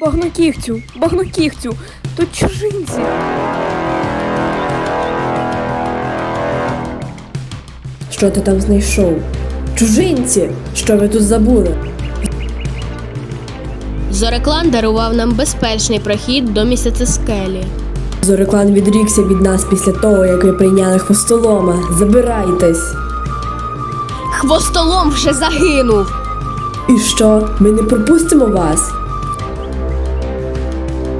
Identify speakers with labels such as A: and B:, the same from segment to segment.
A: Багнокігтю, багнокігтю, тут чужинці.
B: Що ти там знайшов? Чужинці! Що ви тут забули?
C: Зореклан дарував нам безпечний прохід до місяця скелі.
B: Зореклан відрікся від нас після того, як ви прийняли хвостолома. Забирайтесь!
C: Хвостолом вже загинув.
B: І що? Ми не пропустимо вас?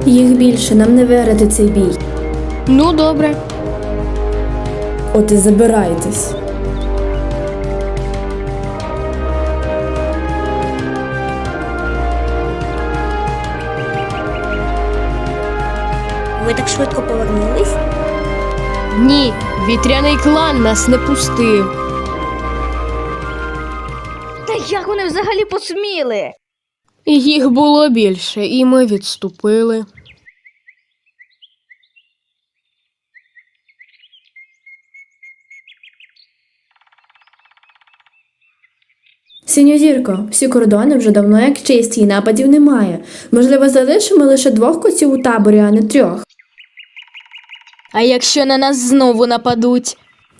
D: Їх більше, нам не виграти цей бій.
C: Ну, добре.
B: От і забирайтесь.
E: Ви так швидко повернулись?
C: Ні, вітряний клан нас не пустив.
E: Та як вони взагалі посміли?
C: Їх було більше, і ми відступили.
D: Синьозірко, всі кордони вже давно як чисті і нападів немає. Можливо, залишимо лише двох котів у таборі, а не трьох.
C: А якщо на нас знову нападуть?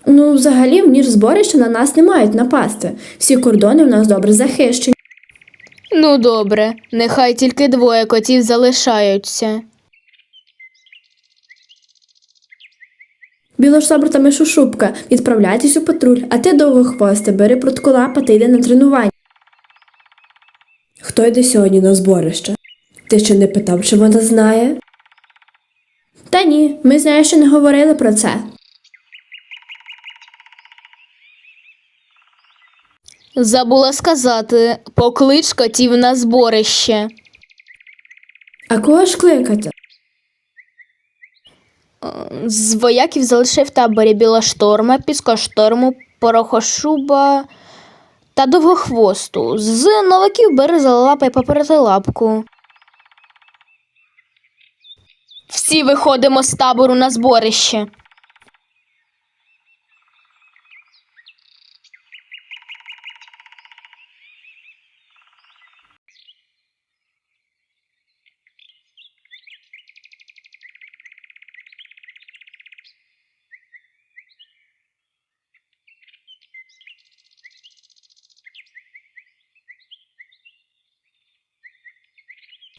D: Ну, взагалі, в ніж зборища на нас не мають напасти. Всі кордони в нас добре захищені.
C: Ну, добре, нехай тільки двоє котів залишаються.
D: Білошобр та мишушубка, відправляйтесь у патруль, а ти довгохвосте, бери протколапа та йди на тренування.
B: Хто йде сьогодні на зборище? Ти ще не питав, чи вона знає?
D: Та ні, ми з нею ще не говорили про це.
C: Забула сказати, поклич котів на зборище.
D: А кого ж кликати?
C: З вояків залишив в таборі білошторма, піскошторму, порохошуба та довгохвосту. З новаків бери залапа й поперетилапку. Всі виходимо з табору на зборище.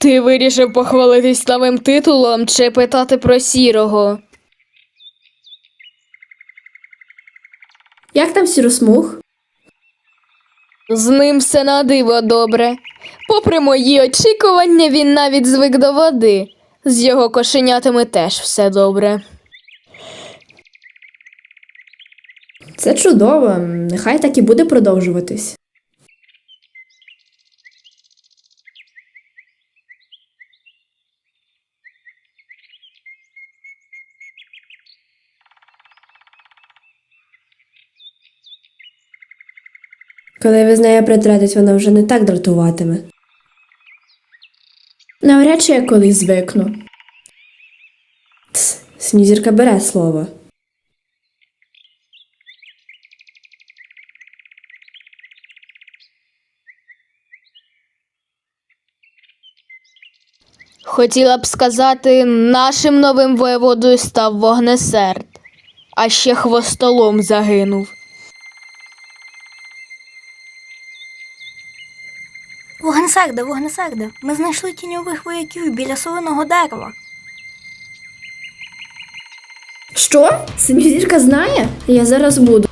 C: Ти вирішив похвалитись новим титулом чи питати про сірого?
D: Як там сіросмуг?
C: З ним все на диво добре. Попри мої очікування, він навіть звик до води. З його кошенятами теж все добре.
D: Це чудово, нехай так і буде продовжуватись.
B: Коли ви з нею притретесь, вона вже не так дратуватиме.
D: Навряд чи я колись звикну.
B: Тс, Снізірка бере слово.
C: Хотіла б сказати, нашим новим воєводою став вогнесерд, а ще хвостолом загинув.
E: Вогнесерде, вогнесерде, ми знайшли тіньових вояків біля солоного дерева.
D: Що? Синьозірка знає? Я зараз буду.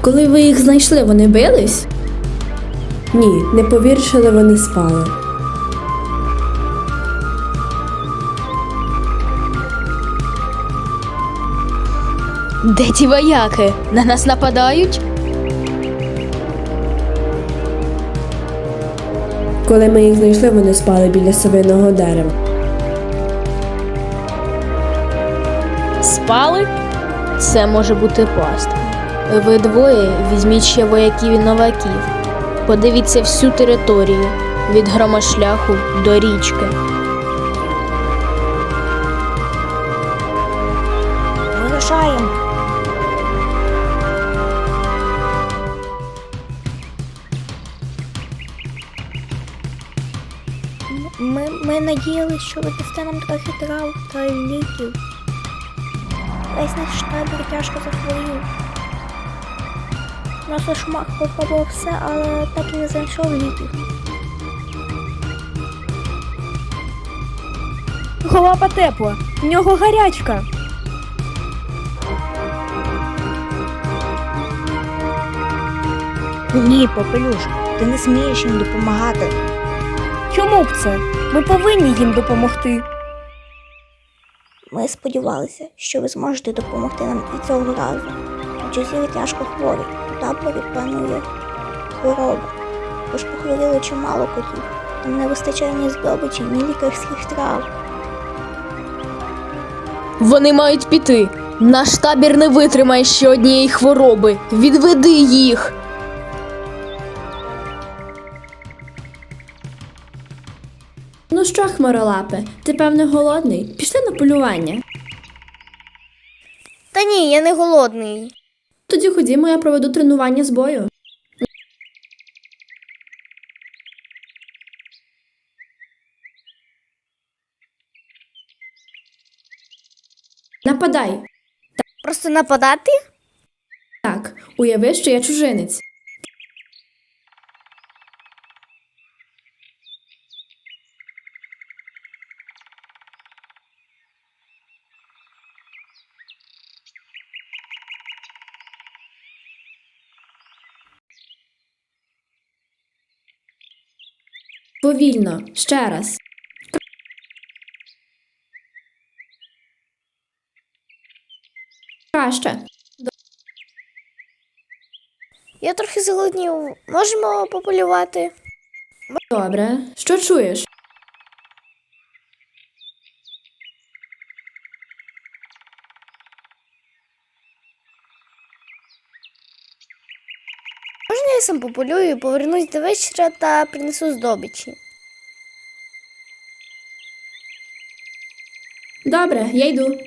D: Коли ви їх знайшли, вони бились?
B: Ні, не повіриш, але вони спали.
C: Де ті вояки? На нас нападають?
B: Коли ми їх знайшли, вони спали біля совиного дерева.
C: Спали? Це може бути пастка. Ви двоє візьміть ще вояків і новаків. Подивіться всю територію від громошляху до річки.
E: вирушаємо. Ми, ми надіялися, що ви дасте нам трохи трав та ліків. Весь наш табір тяжко захворів. Наш шмак попробував все, але так і не знайшов ліків.
A: Голова тепла, в нього гарячка.
E: Ні, Попелюш, ти не смієш їм допомагати.
A: Чому б це? Ми повинні їм допомогти.
E: Ми сподівалися, що ви зможете допомогти нам і цього разу. Адже тяжко хворі, у таборі панує хвороба. Тож похворіло чимало котів. Там не вистачає ні здобичі, ні лікарських трав.
C: Вони мають піти. Наш табір не витримає ще однієї хвороби. Відведи їх.
D: Ну що, хмаролапе, ти певне голодний? Пішли на полювання.
A: Та ні, я не голодний.
D: Тоді ходімо, я проведу тренування з бою. Нападай.
A: Просто нападати?
D: Так, уяви, що я чужинець. Повільно, ще раз. Краще.
A: Я трохи зголоднів. Можемо пополювати?
D: Добре. Що чуєш?
A: Сам пополюю, повернусь до вечора та принесу здобичі.
D: Добре, я йду.